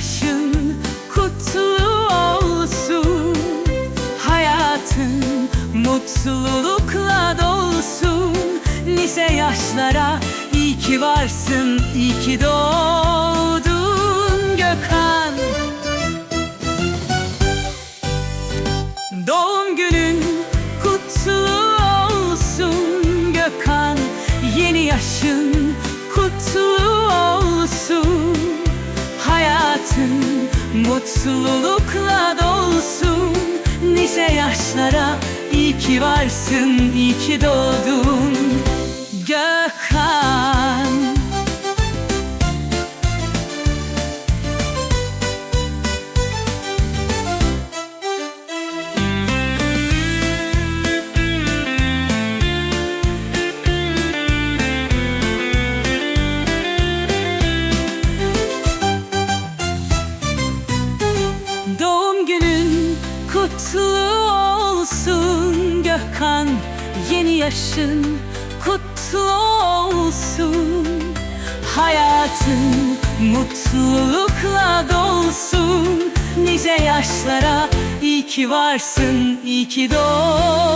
yaşın kutlu olsun. Hayatın mutlulukla dolsun. Nice yaşlara iyi ki varsın, iyi ki doğdun Gökhan. Doğum günün kutlu olsun Gökhan. Yeni yaşın kutlu Hayatın mutlulukla dolsun. Nice yaşlara iyi ki varsın, iyi ki doğdun. Gökhan kutlu olsun Gökhan Yeni yaşın kutlu olsun. Hayatın mutlulukla dolsun. Nice yaşlara iyi ki varsın, iyi ki doğdun